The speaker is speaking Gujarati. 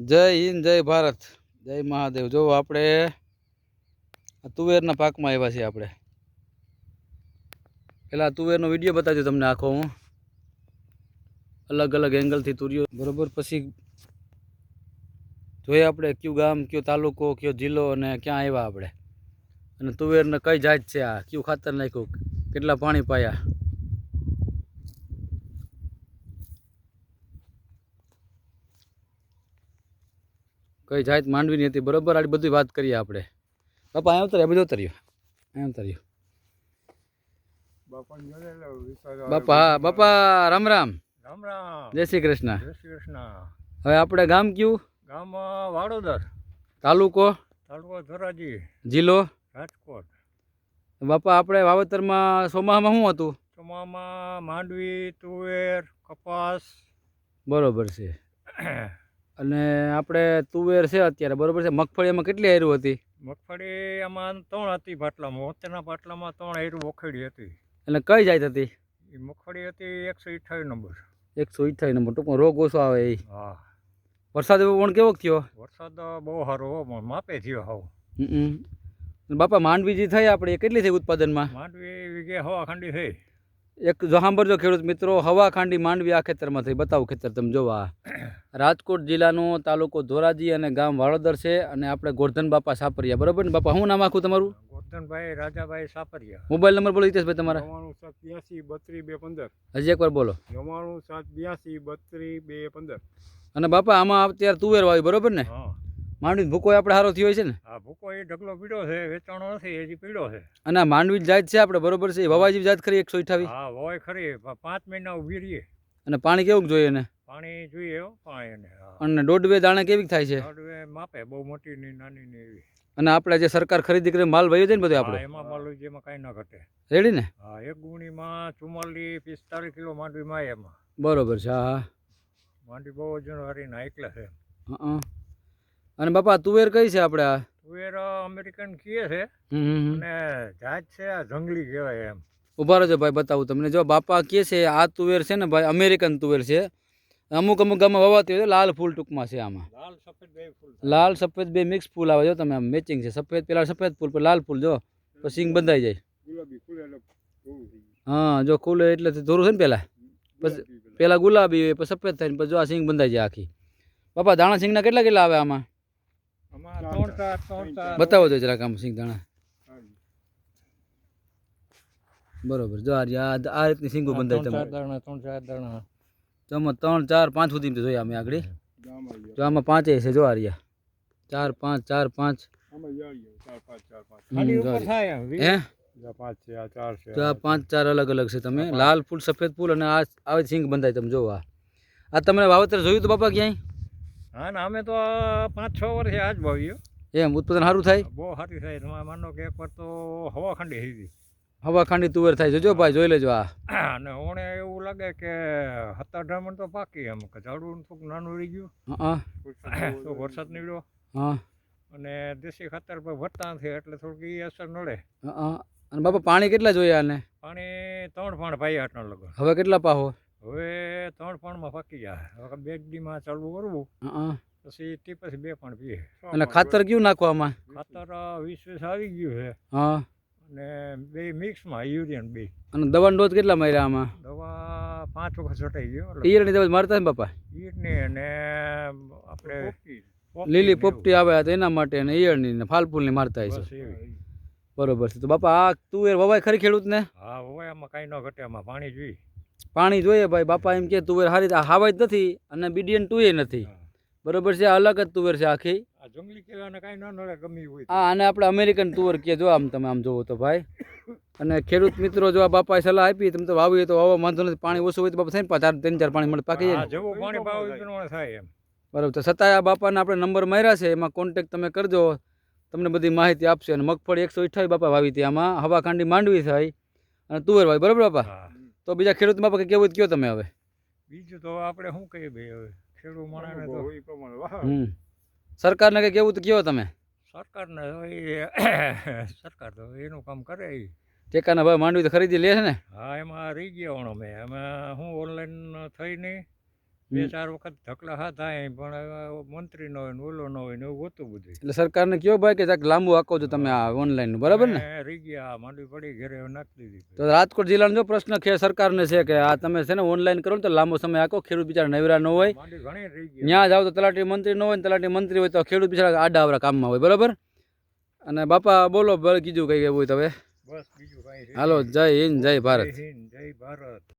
જય હિન્દ, જય ભારત, જય મહાદેવ. જો આપણે તુવેરના પાકમાં આવ્યા છીએ આપણે. પેલા તુવેરનો વીડિયો બતાવજો તમને આખો હું. અલગ અલગ એંગલથી તુર્યો. બરોબર, પછી જોઈએ આપણે કયું ગામ, કયો તાલુકો, કયો જિલ્લો અને ક્યાં આવ્યા આપણે. અને તુવેરને કઈ જાત છે આ? કયું ખાતર નાખ્યું? કેટલા પાણી પાયા? કઈ જાત માંડવીની હતી. બરાબર આડી બધી વાત કરીએ આપણે. બાપા અહીંયા ઉતર્યા બધું ઉતર્યું? અહીંયા ઉતર્યું. બાપા બાપા હા બાપા રામ રામ. રામ રામ. જય શ્રી કૃષ્ણ. જય શ્રી કૃષ્ણ. હવે આપણે ગામ કયું? ગામ વાડોદર. તાલુકો? તાલુકો ધોરાજી. જિલ્લો? રાજકોટ. બાપા આપણે વાવેતરમાં સોમામાં શું હતું? ચોમામાં માંડવી તુવેર કપાસ. બરોબર છે. અને આપણે તુવેર છે અત્યારે બરોબર છે? મગફળી એમાં કેટલી હારું હતી? મગફળી આમાં ત્રણ હતી પાટલામાં અત્યારના પાટલામાં ત્રણ આયરું ઓખેડી હતી. એટલે કઈ જાત હતી? એ મગફળી હતી એકસો અઠ્ઠાવીસ નંબર. એકસો અઠ્ઠાવીસ નંબર ટૂંકમાં રોગ ઓછો આવે એ. હા. વરસાદ એવો પણ કેવો થયો? વરસાદ બહુ સારો હો માપે થયો હાવ. બાપા માંડવી જે થઈ આપણે કેટલી થઈ ઉત્પાદનમાં? માંડવી વીઘે હવા ખાંડી થઈ. એક જો સાંભળજો ખેડૂત મિત્રો હવા ખાંડી માંડવી આ ખેતરમાં થઈ. બતાવો ખેતર તમે જોવા રાજકોટ જિલ્લાનો તાલુકો ધોરાજી અને ગામ વાળોદર છે અને આપણે ગોરધન બાપા સાપરિયા. બરોબર ને બાપા શું નામ આખું તમારું? ગોરધનભાઈ રાજાભાઈ સાપરિયા. મોબાઈલ નંબર બોલો હિતેશભાઈ તમારા. નવાણું સાત બ્યાસી બત્રી બે પંદર. હજી એકવાર બોલો. નવાણું સાત બ્યાસી બત્રી બે પંદર. અને બાપા આમાં અત્યારે તુવેર વાવી બરોબર ને? હા. માંડવી ભૂકો આપણે સારો થયો છે ને? આ ભૂકો એ ઢગલો પીડો છે વેચાણો નથી હજી પીડો છે. અને આ માંડવી જાત છે આપણે બરોબર છે? વવાજી જાત ખરી એકસો અઠાવીસ હા વવાય ખરી પાંચ મહિના ઊભી રહીએ. અને પાણી કેવું જોઈએ ને પાણી જોઈએ હો પાણી અને દોઢ બે દાણા કેવી થાય છે? હળવે માપે બહુ મોટી ની નાની ની એવી. અને આપણે જે સરકાર ખરીદી કરીને માલ વયો જાય ને બધું આપણે? એમાં માલ જેમાં કાંઈ ના ઘટે. રેડી ને? હા એક ગુણીમાં ચુમ્માલીસ પિસ્તાલીસ કિલો માંડવી માં એમાં. બરોબર છે હા હા. માંડવી બહુ વજન હારી ના એકલા છે હં. અને બાપા તુવેર કઈ છે આપણે આ? તુવેર અમેરિકન કીએ છે. અને જાત છે આ જંગલી કહેવાય એમ. ઊભા રહેજો ભાઈ બતાવું તમને. જો બાપા કહે છે આ તુવેર છે ને ભાઈ અમેરિકન તુવેર છે. અમુક અમુક ગામમાં વવાતી હોય તો લાલ ફૂલ ટૂંકમાં છે આમાં. લાલ સફેદ બે ફૂલ લાલ સફેદ બે મિક્સ ફૂલ આવે. જો તમે આમ મેચિંગ છે. સફેદ પેલા સફેદ ફૂલ પર લાલ ફૂલ જો. પછી સિંગ બંધાઈ જાય. હા જો ખુલે એટલે તો ધોરું છે ને પેલા? પછી પેલા. પેલા ગુલાબી હોય પછી સફેદ થાય ને પછી જો આ સિંગ બંધાઈ જાય આખી. બાપા દાણા સિંગના કેટલા કેટલા આવે આમાં? બતાવો જો જરાક આમ સિંગ દાણા બરોબર જો આ આ રીતની સિંગો બંધાય ત્રણ ચાર તમે દાણા ત્રણ ચાર દાણા. જો આમાં ત્રણ ચાર પાંચ સુધી તો જોઈએ અમે આગળ. જો આમાં પાંચે છે જો આ રહ્યા ચાર પાંચ ચાર પાંચ. ચાર પાંચ ચાર તો અલગ અલગ છે તમે. લાલ ફૂલ સફેદ ફૂલ અને આ આવે સિંગ બંધાય તમે જોવા આ. તમને તમે વાવેતર જોયું તો બાપા ક્યાંય? હા ને અમે તો આ પાંચ છ વર્ષે આજ ભાવીએ એમ ઉત્પાદન સારું થાય? બહુ સારી થાય. તમે માનો કે એકવાર તો હવા ખાંડી થઈ હતી હવા ખાંડી તુવેર થાય જોજો જો ભાઈ જોઈ લેજો આ. અને ઓણે એવું લાગે કે સત્તર અઢાર તો પાકી એમ. કે ઝાડવું થોડુંક નાનું રહી ગયું. હા તો વરસાદ નીકળ્યો હા. અને દેશી ખાતર પર ભરતા નથી એટલે થોડુંક એ અસર નડે. હા અને બાપા પાણી કેટલા જોઈએ આને? પાણી ત્રણ પાણ ભાઈ આટલા લગો હવે કેટલા પાહો? હવે ત્રણ પાણમાં પાકી જાય હવે બે દીમાં ચાલુ કરવું. હા પછી તે પછી બે પણ પીએ. અને ખાતર કયું નાખવામાં? ખાતર વીસ વીસ આવી ગયું છે. હા. અને બે મિક્સમાં યુરિયન બે. અને દવાનો ડોઝ કેટલા માર્યા આમાં? દવા પાંચ વખત છટાઈ ગયો ઈયળની દવા મારતા ને બાપા? ઈટની અને આપણે લીલી પોપટી આવે તો એના માટે અને ઈયળની ને ફાલફૂલની મારતા છે. બરોબર છે. તો બાપા આ તુવેર વવાય ખરી ખેડૂત ને હા વવાય આમાં કાંઈ ન ઘટે આમાં પાણી જોઈ પાણી જોઈએ ભાઈ બાપા એમ કે તુવેર સારી હાવાય જ નથી અને બીડીએન ટુએ નથી. બરોબર છે અલગ જ તુવેર છે આખી. આ જંગલી કેળાને કાંઈ ન નડે ગમી હોય તો. આ આપણે અમેરિકન તુવર કે જો આમ તમે આમ જોવો તો ભાઈ. અને ખેડૂત મિત્રો જો આ બાપાએ સલાહ આપી તમે તો વાવીએ તો વાવો વાંધો નથી પાણી ઓછું હોય તો બાપા થાય ને ચાર ત્રણ ચાર પાણી મળે પાકી જાય હા પાણી ભાવ થાય એમ. બરોબર તો છતાંય આ બાપાને આપણે નંબર માર્યા છે એમાં કોન્ટેક્ટ તમે કરજો. તમને બધી માહિતી આપશે. અને મગફળી એકસો અઠ્ઠાવીસ બાપા વાવી હતી આમાં. હવા કાંડી માંડવી થાય અને તુવેર વાવી બરોબર બાપા? હા. તો બીજા ખેડૂત બાપા કેવું કયો તમે હવે? બીજું તો આપણે શું કહીએ ભાઈ હવે? ખેડૂત માણસને તો હમ. સરકારને કંઈ કેવું તો કયો તમે? સરકારને સરકાર તો એનું કામ કરે એ ટેકાના ભાઈ માંડવી તો ખરીદી લે છે ને? હા એમાં રહી ગયા હું અમે એમાં હું ઓનલાઈન થઈ નહીં. બે ચાર વખત ધકલા હા થાય પણ મંત્રી નો હોય ને ઓલો નો હોય ને એવું હોતું બધું એટલે સરકારને કયો ભાઈ કે જાક લાંબુ આકો છો તમે આ ઓનલાઈન બરાબર ને? ને રહી ગયા માંડવી પડી ઘરે નાખી દીધી તો રાજકોટ જિલ્લાનો જો પ્રશ્ન કે સરકારને છે કે આ તમે છે ને ઓનલાઈન કરો ને તો લાંબો સમય આખો ખેડૂત બિચારા નવરા ન હોય. ત્યાં જાવ તો તલાટી મંત્રી ન હોય તલાટી મંત્રી હોય તો ખેડૂત બિચારા આડા આવરા કામમાં હોય બરાબર? અને બાપા બોલો કીધું કઈ એવું હોય તમે બસ બીજું કઈ હાલો જય હિન્દ જય ભારત. જય ભારત.